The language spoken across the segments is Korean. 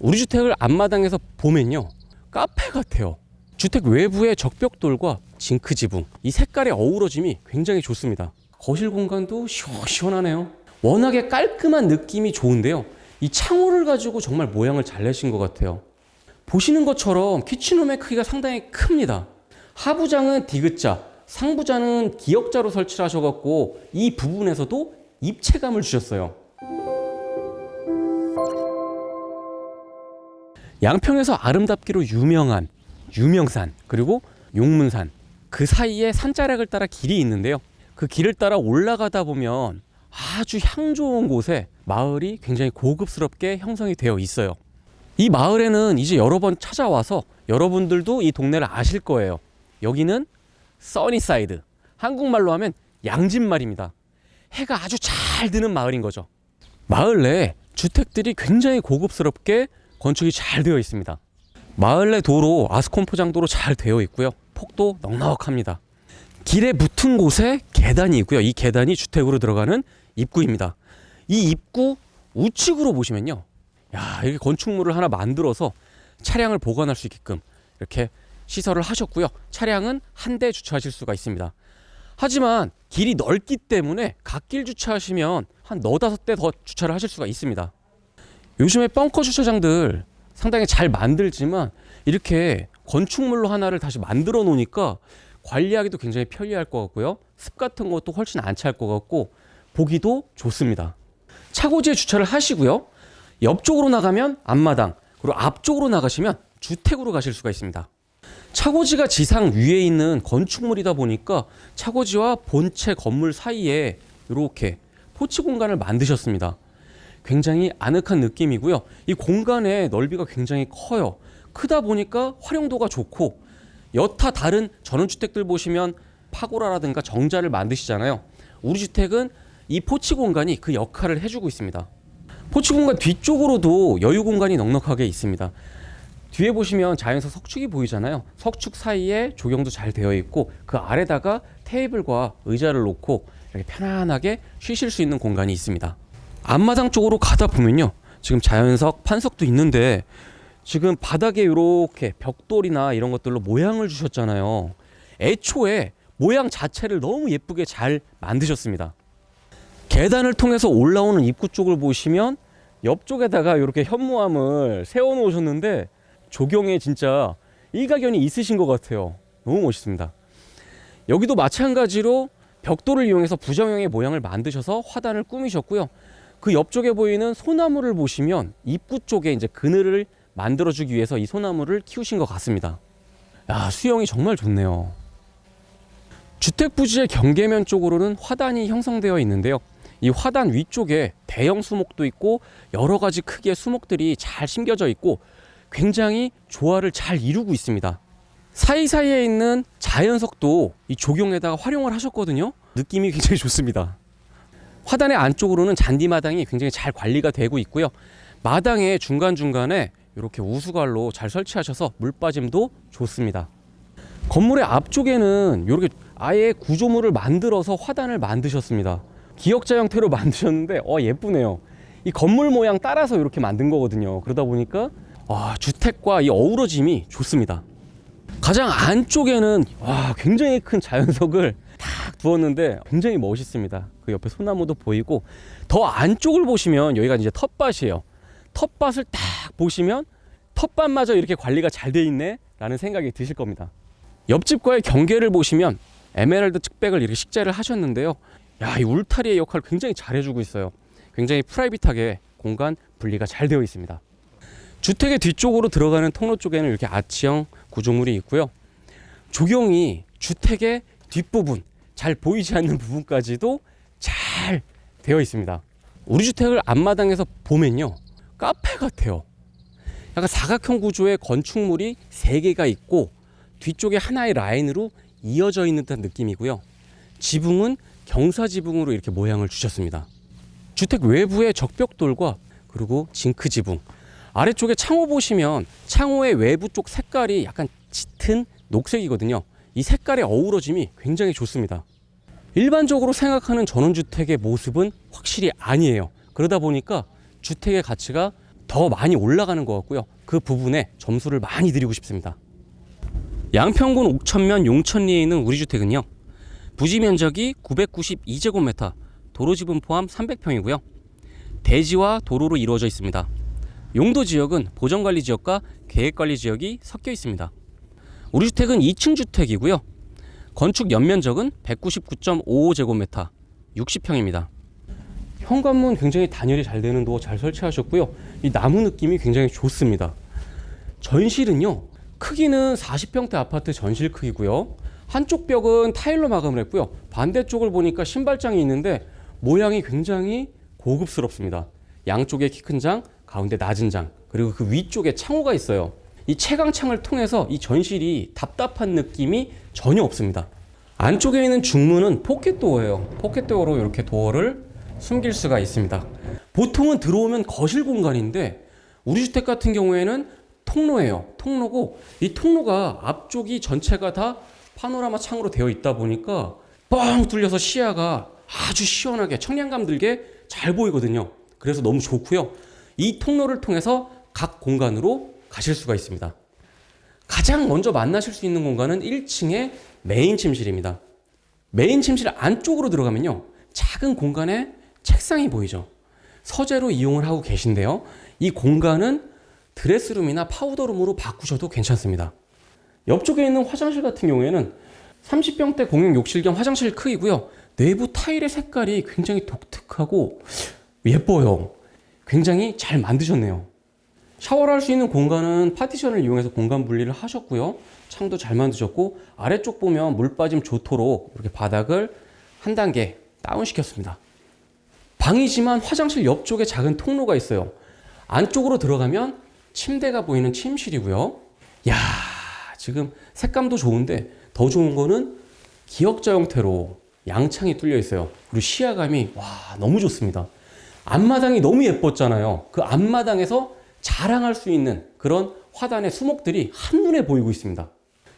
우리 주택을 앞마당에서 보면요. 카페 같아요. 주택 외부의 적벽돌과 징크 지붕, 이 색깔의 어우러짐이 굉장히 좋습니다. 거실 공간도 시원시원하네요. 워낙에 깔끔한 느낌이 좋은데요. 이 창호를 가지고 정말 모양을 잘 내신 것 같아요. 보시는 것처럼 키친룸의 크기가 상당히 큽니다. 하부장은 디귿자, 상부장은 기역자로 설치를 하셔갖고 이 부분에서도 입체감을 주셨어요. 양평에서 아름답기로 유명한 유명산 그리고 용문산 그 사이에 산자락을 따라 길이 있는데요. 그 길을 따라 올라가다 보면 아주 향 좋은 곳에 마을이 굉장히 고급스럽게 형성이 되어 있어요. 이 마을에는 이제 여러 번 찾아와서 여러분들도 이 동네를 아실 거예요. 여기는 써니사이드. 한국말로 하면 양진말입니다. 해가 아주 잘 드는 마을인 거죠. 마을 내에 주택들이 굉장히 고급스럽게 건축이 잘 되어 있습니다. 마을 내 도로 아스콘 포장도로 잘 되어 있고요. 폭도 넉넉합니다. 길에 붙은 곳에 계단이 있고요. 이 계단이 주택으로 들어가는 입구입니다. 이 입구 우측으로 보시면요. 야, 이렇게 건축물을 하나 만들어서 차량을 보관할 수 있게끔 이렇게 시설을 하셨고요. 차량은 한 대 주차하실 수가 있습니다. 하지만 길이 넓기 때문에 갓길 주차하시면 한 너다섯 대 더 주차를 하실 수가 있습니다. 요즘에 벙커 주차장들 상당히 잘 만들지만 이렇게 건축물로 하나를 다시 만들어 놓으니까 관리하기도 굉장히 편리할 것 같고요. 습 같은 것도 훨씬 안 찰 것 같고 보기도 좋습니다. 차고지에 주차를 하시고요. 옆쪽으로 나가면 앞마당, 그리고 앞쪽으로 나가시면 주택으로 가실 수가 있습니다. 차고지가 지상 위에 있는 건축물이다 보니까 차고지와 본체 건물 사이에 이렇게 포치 공간을 만드셨습니다. 굉장히 아늑한 느낌이고요. 이 공간의 넓이가 굉장히 커요. 크다 보니까 활용도가 좋고 여타 다른 전원주택들 보시면 파고라라든가 정자를 만드시잖아요. 우리 주택은 이 포치 공간이 그 역할을 해주고 있습니다. 포치 공간 뒤쪽으로도 여유 공간이 넉넉하게 있습니다. 뒤에 보시면 자연석 석축이 보이잖아요. 석축 사이에 조경도 잘 되어 있고 그 아래다가 테이블과 의자를 놓고 이렇게 편안하게 쉬실 수 있는 공간이 있습니다. 앞마당 쪽으로 가다 보면요. 지금 자연석 판석도 있는데 지금 바닥에 이렇게 벽돌이나 이런 것들로 모양을 주셨잖아요. 애초에 모양 자체를 너무 예쁘게 잘 만드셨습니다. 계단을 통해서 올라오는 입구 쪽을 보시면 옆쪽에다가 이렇게 현무암을 세워 놓으셨는데 조경에 진짜 일가견이 있으신 것 같아요. 너무 멋있습니다. 여기도 마찬가지로 벽돌을 이용해서 부정형의 모양을 만드셔서 화단을 꾸미셨고요. 그 옆쪽에 보이는 소나무를 보시면 입구 쪽에 이제 그늘을 만들어주기 위해서 이 소나무를 키우신 것 같습니다. 야, 수영이 정말 좋네요. 주택 부지의 경계면 쪽으로는 화단이 형성되어 있는데요. 이 화단 위쪽에 대형 수목도 있고 여러 가지 크기의 수목들이 잘 심겨져 있고 굉장히 조화를 잘 이루고 있습니다. 사이사이에 있는 자연석도 이 조경에다가 활용을 하셨거든요. 느낌이 굉장히 좋습니다. 화단의 안쪽으로는 잔디마당이 굉장히 잘 관리가 되고 있고요. 마당의 중간중간에 이렇게 우수관로 잘 설치하셔서 물 빠짐도 좋습니다. 건물의 앞쪽에는 이렇게 아예 구조물을 만들어서 화단을 만드셨습니다. 기역자 형태로 만드셨는데 어 예쁘네요. 이 건물 모양 따라서 이렇게 만든 거거든요. 그러다 보니까 와, 주택과 이 어우러짐이 좋습니다. 가장 안쪽에는 와, 굉장히 큰 자연석을 탁 두었는데 굉장히 멋있습니다. 그 옆에 소나무도 보이고 더 안쪽을 보시면 여기가 이제 텃밭이에요. 텃밭을 딱 보시면 텃밭마저 이렇게 관리가 잘 돼 있네 라는 생각이 드실 겁니다. 옆집과의 경계를 보시면 에메랄드 측백을 이렇게 식재를 하셨는데요. 야, 이 울타리의 역할을 굉장히 잘 해주고 있어요. 굉장히 프라이빗하게 공간 분리가 잘 되어 있습니다. 주택의 뒤쪽으로 들어가는 통로 쪽에는 이렇게 아치형 구조물이 있고요. 조경이 주택의 뒷부분, 잘 보이지 않는 부분까지도 잘 되어 있습니다. 우리 주택을 앞마당에서 보면요. 카페 같아요. 약간 사각형 구조의 건축물이 세 개가 있고 뒤쪽에 하나의 라인으로 이어져 있는 듯한 느낌이고요. 지붕은 경사 지붕으로 이렇게 모양을 주셨습니다. 주택 외부의 적벽돌과 그리고 징크 지붕 아래쪽에 창호 보시면 창호의 외부 쪽 색깔이 약간 짙은 녹색이거든요. 이 색깔의 어우러짐이 굉장히 좋습니다. 일반적으로 생각하는 전원주택의 모습은 확실히 아니에요. 그러다 보니까 주택의 가치가 더 많이 올라가는 것 같고요. 그 부분에 점수를 많이 드리고 싶습니다. 양평군 옥천면 용천리에 있는 우리 주택은요. 부지 면적이 992제곱미터, 도로 지분 포함 300평이고요. 대지와 도로로 이루어져 있습니다. 용도 지역은 보전관리 지역과 계획관리 지역이 섞여 있습니다. 우리 주택은 2층 주택이고요. 건축 연면적은 199.55제곱미터, 60평입니다. 현관문 굉장히 단열이 잘 되는 도어 잘 설치하셨고요. 이 나무 느낌이 굉장히 좋습니다. 전실은요. 크기는 40평대 아파트 전실 크기고요. 한쪽 벽은 타일로 마감을 했고요. 반대쪽을 보니까 신발장이 있는데 모양이 굉장히 고급스럽습니다. 양쪽에 키 큰 장, 가운데 낮은 장, 그리고 그 위쪽에 창호가 있어요. 이 채광창을 통해서 이 전실이 답답한 느낌이 전혀 없습니다. 안쪽에 있는 중문은 포켓도어예요. 포켓도어로 이렇게 도어를 숨길 수가 있습니다. 보통은 들어오면 거실 공간인데 우리 주택 같은 경우에는 통로예요. 통로고 이 통로가 앞쪽이 전체가 다 파노라마 창으로 되어 있다 보니까 뻥 뚫려서 시야가 아주 시원하게 청량감 들게 잘 보이거든요. 그래서 너무 좋고요. 이 통로를 통해서 각 공간으로 가실 수가 있습니다. 가장 먼저 만나실 수 있는 공간은 1층의 메인 침실입니다. 메인 침실 안쪽으로 들어가면요. 작은 공간에 책상이 보이죠. 서재로 이용을 하고 계신데요. 이 공간은 드레스룸이나 파우더룸으로 바꾸셔도 괜찮습니다. 옆쪽에 있는 화장실 같은 경우에는 30평대 공용 욕실 겸 화장실 크기고요. 내부 타일의 색깔이 굉장히 독특하고 예뻐요. 굉장히 잘 만드셨네요. 샤워를 할 수 있는 공간은 파티션을 이용해서 공간 분리를 하셨고요. 창도 잘 만드셨고 아래쪽 보면 물 빠짐 좋도록 이렇게 바닥을 한 단계 다운 시켰습니다. 방이지만 화장실 옆쪽에 작은 통로가 있어요. 안쪽으로 들어가면 침대가 보이는 침실이고요. 야, 지금 색감도 좋은데 더 좋은 거는 기역자 형태로 양창이 뚫려 있어요. 그리고 시야감이 와, 너무 좋습니다. 앞마당이 너무 예뻤잖아요. 그 앞마당에서 자랑할 수 있는 그런 화단의 수목들이 한눈에 보이고 있습니다.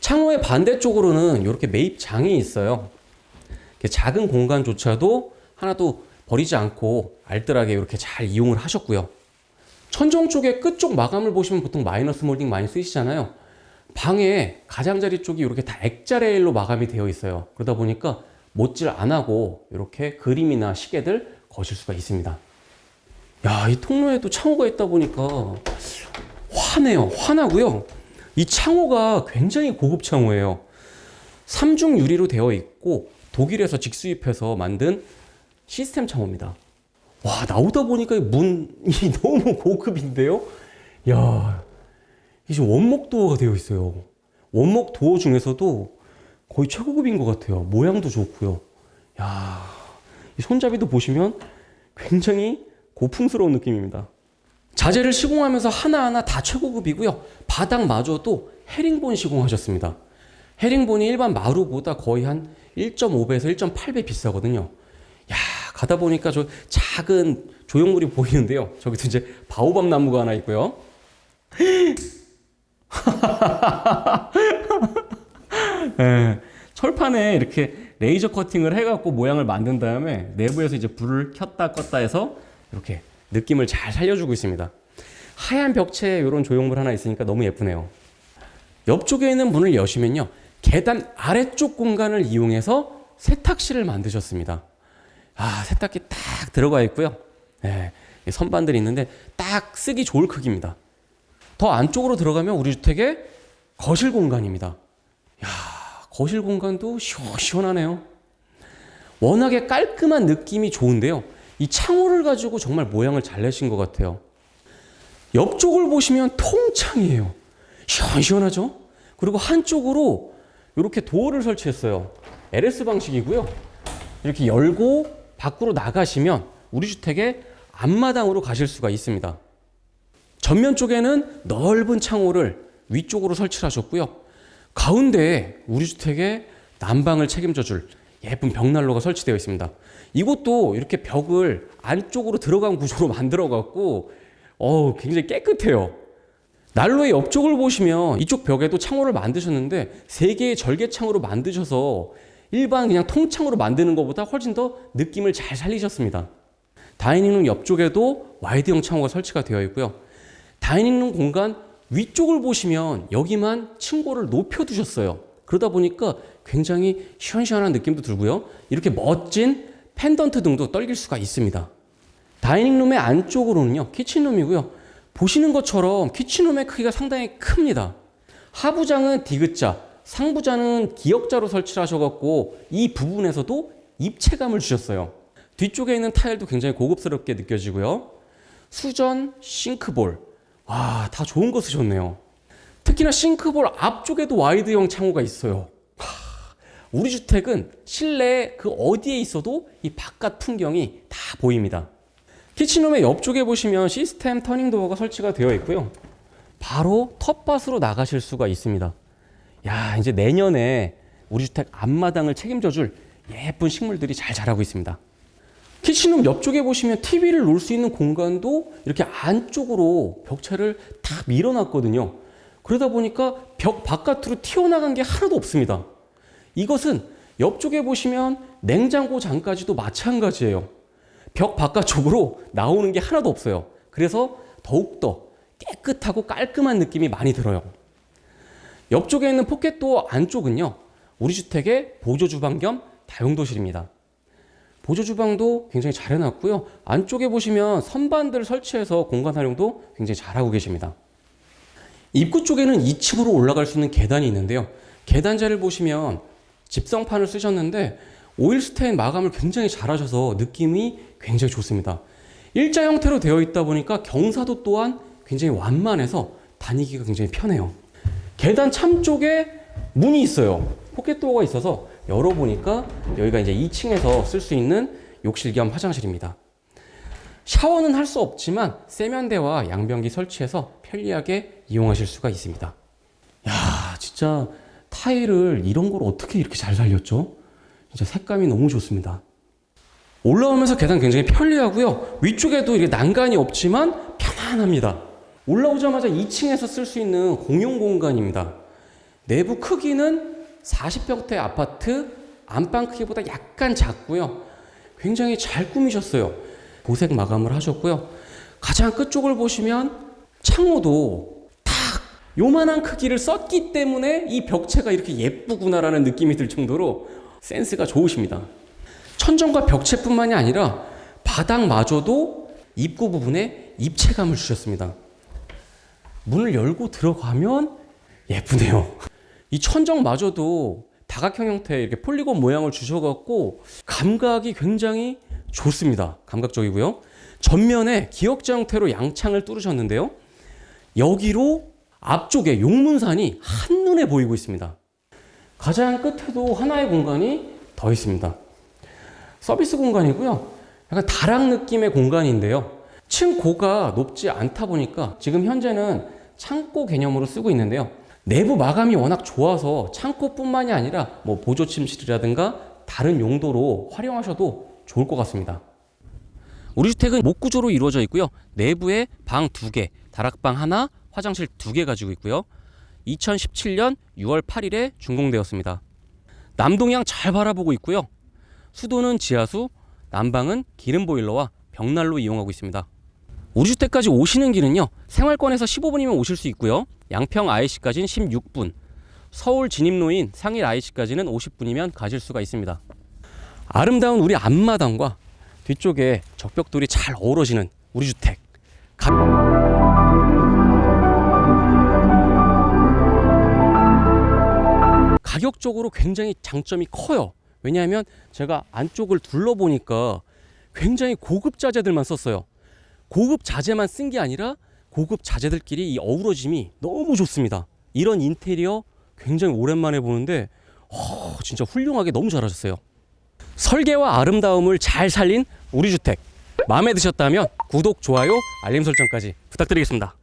창호의 반대쪽으로는 이렇게 매입장이 있어요. 작은 공간조차도 하나도 버리지 않고 알뜰하게 이렇게 잘 이용을 하셨고요. 천정 쪽에 끝쪽 마감을 보시면 보통 마이너스 몰딩 많이 쓰시잖아요. 방에 가장자리 쪽이 이렇게 다 액자 레일로 마감이 되어 있어요. 그러다 보니까 못질 안 하고 이렇게 그림이나 시계들 거실 수가 있습니다. 야, 이 통로에도 창호가 있다 보니까 화네요. 화나고요. 이 창호가 굉장히 고급 창호예요. 삼중 유리로 되어 있고 독일에서 직수입해서 만든 시스템 창호입니다. 와, 나오다 보니까 문이 너무 고급인데요? 야, 이제 원목 도어가 되어 있어요. 원목 도어 중에서도 거의 최고급인 것 같아요. 모양도 좋고요. 야, 이 손잡이도 보시면 굉장히 고풍스러운 느낌입니다. 자재를 시공하면서 하나하나 다 최고급이고요. 바닥마저도 헤링본 시공하셨습니다. 헤링본이 일반 마루보다 거의 한 1.5배에서 1.8배 비싸거든요. 야, 가다 보니까 저 작은 조형물이 보이는데요. 저기도 이제 바오밤 나무가 하나 있고요. 예, 철판에 이렇게 레이저 커팅을 해갖고 모양을 만든 다음에 내부에서 이제 불을 켰다 껐다 해서 이렇게 느낌을 잘 살려주고 있습니다. 하얀 벽체에 이런 조형물 하나 있으니까 너무 예쁘네요. 옆쪽에 있는 문을 여시면요. 계단 아래쪽 공간을 이용해서 세탁실을 만드셨습니다. 아, 세탁기 딱 들어가 있고요. 네, 선반들이 있는데 딱 쓰기 좋을 크기입니다. 더 안쪽으로 들어가면 우리 주택의 거실 공간입니다. 야, 거실 공간도 시원시원하네요. 워낙에 깔끔한 느낌이 좋은데요. 이 창호를 가지고 정말 모양을 잘 내신 것 같아요. 옆쪽을 보시면 통창이에요. 시원시원하죠? 그리고 한쪽으로 이렇게 도어를 설치했어요. LS 방식이고요. 이렇게 열고 밖으로 나가시면 우리 주택의 앞마당으로 가실 수가 있습니다. 전면 쪽에는 넓은 창호를 위쪽으로 설치를 하셨고요. 가운데에 우리 주택의 난방을 책임져 줄 예쁜 벽난로가 설치되어 있습니다. 이곳도 이렇게 벽을 안쪽으로 들어간 구조로 만들어 갖고 어 굉장히 깨끗해요. 난로의 옆쪽을 보시면 이쪽 벽에도 창호를 만드셨는데 세 개의 절개 창으로 만드셔서 일반 그냥 통창으로 만드는 것보다 훨씬 더 느낌을 잘 살리셨습니다. 다이닝룸 옆쪽에도 와이드형 창호가 설치가 되어 있고요. 다이닝룸 공간 위쪽을 보시면 여기만 층고를 높여 두셨어요. 그러다 보니까 굉장히 시원시원한 느낌도 들고요. 이렇게 멋진 펜던트 등도 떨길 수가 있습니다. 다이닝룸의 안쪽으로는요, 키친룸이고요. 보시는 것처럼 키친룸의 크기가 상당히 큽니다. 하부장은 디귿자, 상부장은 기역자로 설치를 하셔갖고 이 부분에서도 입체감을 주셨어요. 뒤쪽에 있는 타일도 굉장히 고급스럽게 느껴지고요. 수전, 싱크볼, 와, 다 좋은 거 쓰셨네요. 특히나 싱크볼 앞쪽에도 와이드형 창호가 있어요. 하, 우리 주택은 실내 그 어디에 있어도 이 바깥 풍경이 다 보입니다. 키친룸의 옆쪽에 보시면 시스템 터닝 도어가 설치가 되어 있고요. 바로 텃밭으로 나가실 수가 있습니다. 야, 이제 내년에 우리 주택 앞마당을 책임져 줄 예쁜 식물들이 잘 자라고 있습니다. 키친룸 옆쪽에 보시면 TV를 놓을 수 있는 공간도 이렇게 안쪽으로 벽체를 다 밀어놨거든요. 그러다 보니까 벽 바깥으로 튀어나간 게 하나도 없습니다. 이것은 옆쪽에 보시면 냉장고 장까지도 마찬가지예요. 벽 바깥쪽으로 나오는 게 하나도 없어요. 그래서 더욱더 깨끗하고 깔끔한 느낌이 많이 들어요. 옆쪽에 있는 포켓도어 안쪽은요, 우리 주택의 보조 주방 겸 다용도실입니다. 보조 주방도 굉장히 잘 해놨고요. 안쪽에 보시면 선반들 설치해서 공간 활용도 굉장히 잘하고 계십니다. 입구 쪽에는 2층으로 올라갈 수 있는 계단이 있는데요. 계단자를 보시면 집성판을 쓰셨는데 오일 스테인 마감을 굉장히 잘하셔서 느낌이 굉장히 좋습니다. 일자 형태로 되어 있다 보니까 경사도 또한 굉장히 완만해서 다니기가 굉장히 편해요. 계단 참 쪽에 문이 있어요. 포켓도어가 있어서 열어보니까 여기가 이제 2층에서 쓸 수 있는 욕실 겸 화장실입니다. 샤워는 할 수 없지만 세면대와 양변기 설치해서 편리하게 이용하실 수가 있습니다. 야, 진짜 타일을 이런 걸 어떻게 이렇게 잘 살렸죠? 진짜 색감이 너무 좋습니다. 올라오면서 계단 굉장히 편리하고요. 위쪽에도 이게 난간이 없지만 편안합니다. 올라오자마자 2층에서 쓸 수 있는 공용 공간입니다. 내부 크기는 40평대 아파트 안방 크기보다 약간 작고요. 굉장히 잘 꾸미셨어요. 보색 마감을 하셨고요. 가장 끝쪽을 보시면 창호도 딱 요만한 크기를 썼기 때문에 이 벽체가 이렇게 예쁘구나라는 느낌이 들 정도로 센스가 좋으십니다. 천정과 벽체뿐만이 아니라 바닥마저도 입구 부분에 입체감을 주셨습니다. 문을 열고 들어가면 예쁘네요. 이 천정마저도 다각형 형태의 이렇게 폴리곤 모양을 주셔갖고 감각이 굉장히 좋습니다. 감각적이고요. 전면에 기역자 형태로 양창을 뚫으셨는데요. 여기로 앞쪽에 용문산이 한눈에 보이고 있습니다. 가장 끝에도 하나의 공간이 더 있습니다. 서비스 공간이고요. 약간 다락 느낌의 공간인데요. 층 고가 높지 않다 보니까 지금 현재는 창고 개념으로 쓰고 있는데요. 내부 마감이 워낙 좋아서 창고뿐만이 아니라 뭐 보조 침실이라든가 다른 용도로 활용하셔도 좋을 것 같습니다. 우리 주택은 목구조로 이루어져 있고요. 내부에 방두 개, 다락방 하나, 화장실 두 개 가지고 있고요. 2017년 6월 8일에 준공되었습니다. 남동향 잘 바라보고 있고요. 수도는 지하수, 난방은 기름 보일러와 벽난로 이용하고 있습니다. 우리 주택까지 오시는 길은요. 생활권에서 15분이면 오실 수 있고요. 양평 IC까지는 16분, 서울 진입로인 상일 IC까지는 50분이면 가실 수가 있습니다. 아름다운 우리 앞마당과 뒤쪽에 적벽돌이 잘 어우러지는 우리 주택. 가... 가격적으로 굉장히 장점이 커요. 왜냐하면 제가 안쪽을 둘러보니까 굉장히 고급 자재들만 썼어요. 고급 자재만 쓴 게 아니라 고급 자재들끼리 이 어우러짐이 너무 좋습니다. 이런 인테리어 굉장히 오랜만에 보는데 어, 진짜 훌륭하게 너무 잘하셨어요. 설계와 아름다움을 잘 살린 우리 주택 마음에 드셨다면 구독, 좋아요, 알림 설정까지 부탁드리겠습니다.